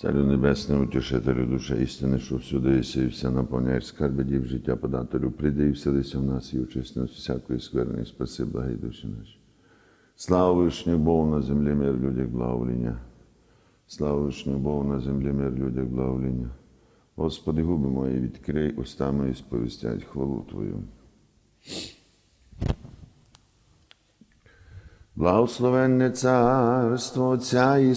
Царю Небесний, утішителю душе істини, що всюди єси і все наповняєш скарби дів життя подателю, прийди і вселися в нас і очисти нас всякої скверни, і спаси благі душі наші. Слава вишню Богу на землі мир людях благовоління. Слава вишню Богу на землі мир людях благовоління. Господи, губи мої, відкрий уста мої, сповістять хвалу Твою. Благословенне царство Отця і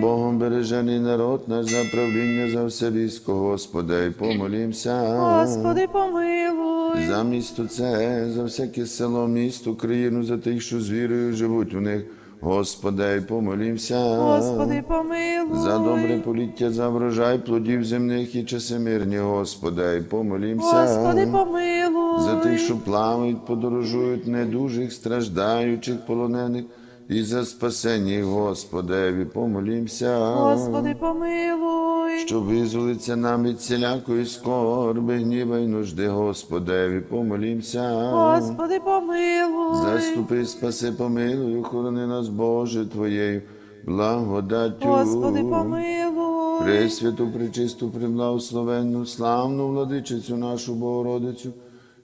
Богом бережений народ наш за правління за все військо, Господи, і помолімся. Господи, помилуй. За місто це, за всяке село, місто, країну, за тих, що з вірою живуть у них. Господи, і помолімся. Господи, помилуй. За добре поліття, за врожай плодів земних і часи мирні, Господи, і помолімся. Господи, помилуй. За тих, що плавають, подорожують, недужих, страждаючих, полонених, і за спасення, Господи, помолімся. Господи, помилуй. Що визволиться нам від всілякої скорби, гніва й нужди, Господи, помолімся. Господи, помилуй. Заступи, спаси, помилуй, охорони нас, Боже, Твоєю благодаттю. Господи, помилуй. Пресвяту, пречисту, преблагословенну, славну владичицю нашу Богородицю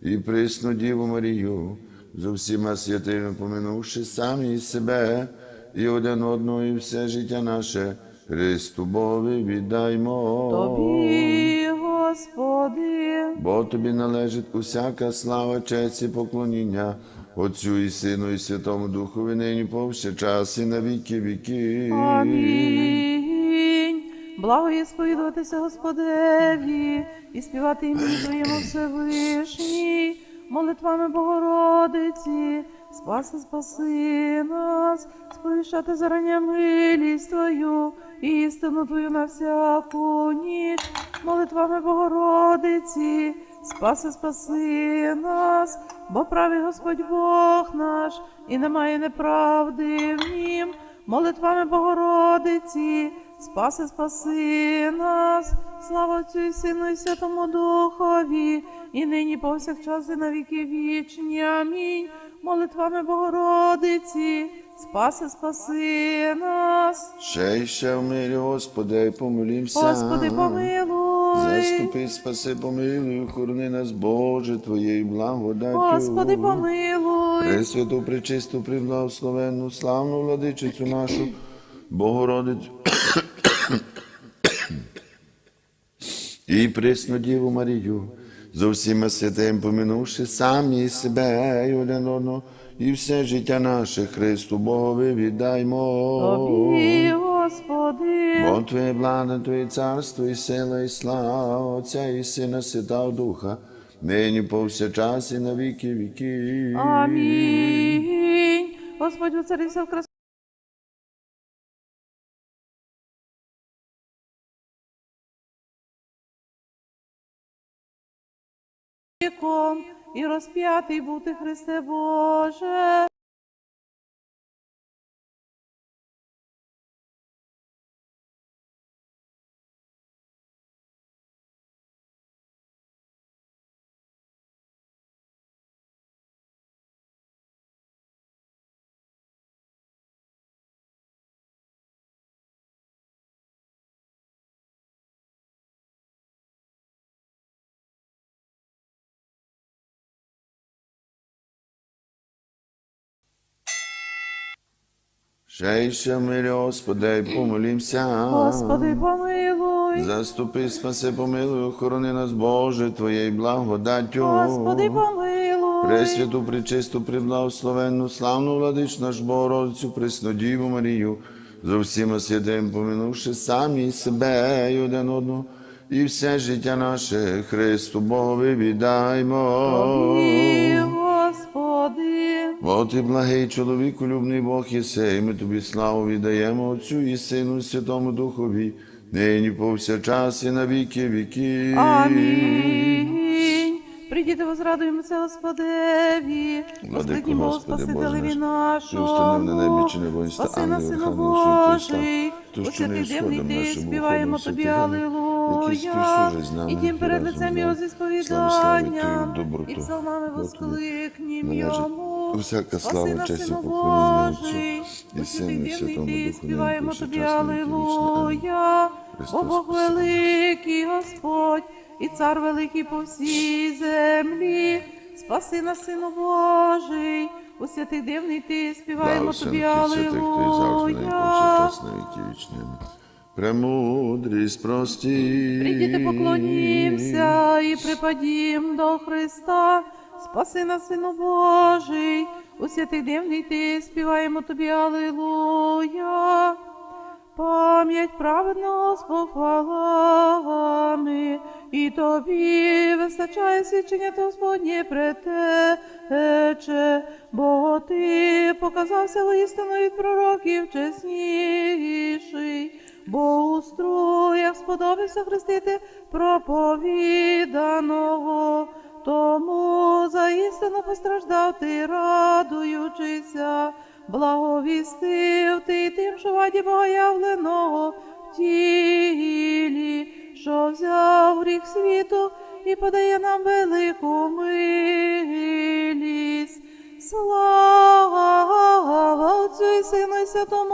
і присну Діву Марію, з усіма святими поминувши самі себе і один одного, і все життя наше, Христу Богові віддаймо. Тобі, Господи. Бо тобі належить усяка слава, честь і поклоніння, Отцю і Сину, і Святому Духові, нині повсякчас і на віки віки. Амінь. Благо є сповідуватися Господеві і співати імені Твоєму Всевишній, молитвами Богородиці, спаси, спаси нас, сповіщати зарання милість Твою, істину Твою на всяку ніч, молитвами Богородиці, спаси, спаси нас, бо правий Господь Бог наш, і немає неправди в нім, молитвами Богородиці, спаси, спаси нас, слава Отцю і Сину і Святому Духові, і нині повсякчас і на віки вічні. Амінь. Молитвами Богородиці, спаси, спаси нас. Ще й ще в мирі, Господи, помолімся. Господи, помилуй. Заступи, спаси, помилуй, охорони нас, Боже, Твоєю благодаттю. Господи, помилуй. Пресвяту, пречисту, преблагословенну, славну владичицю нашу, Богородицю. І присну Діву Марію, за всіма святим поминувши самі себе і один одного, і все життя наше Христу Богові віддаймо. Тобі, Господи. Бо Твоє влада, Твоє царство і сила, і слава Отця і Сина, Святого Духа, нині повсякчас і на віки віки. Амінь. Господь воцарився в красу. І розп'ятий бути Христе Боже. Ще в Господи, помолімся. Господи, помилуй. Заступи, спаси, помилуй, охорони нас, Боже, Твоєю благодаттю. Господи, помилуй. Пресвяту, пречисту, преблагословенну, славну владич наш Богородицю, Преснодіву Марію, за всіма святим поминувши самі себе і один одного, і все життя наше Христу Богові віддаймо. Тобі, Господи. Бо ти благий чоловіку, любний Бог єси, і ми тобі славу віддаємо Отцю і Сину, і Святому Духові, нині повсякчас і на віки віки. Амінь. Прийдіте, возрадуємося Господеві, Воскликнімо Спасителеві наш, нашого. Ти установив на небі чи не воїнства. Божий, дивний ти співаємо тобі нами І тим перед лицем його зі сповіданням, і псалмами воскликнім йому. Усяка слава, честь і поклоніння Отцю Божий, і у Сину, і Святому Духу, співаємо нині тобі повсякчас. Христос Бо Бог великий Господь, і цар великий по всій землі. Спаси нас, Сину Божий, у святий дивний ти співаємо тобі і і Аллилуйя. Премудрість прості. Прийдіте, поклонімся і припадім до Христа. Спаси нас, Сину Божий, у святий дивний ти співаємо тобі Аллилуйя. Пам'ять праведного з похвалами, і тобі вистачає свідчення то Господнє претече, бо ти показався воістину від пророків чесніший, бо у струях сподобався хрестити проповіданого. Тому постраждав ти, радуючися, благовістив ти тим, що ваді богоявленого в тілі, що взяв гріх світу і подає нам велику милість. Слава Отцю і Сину і Святому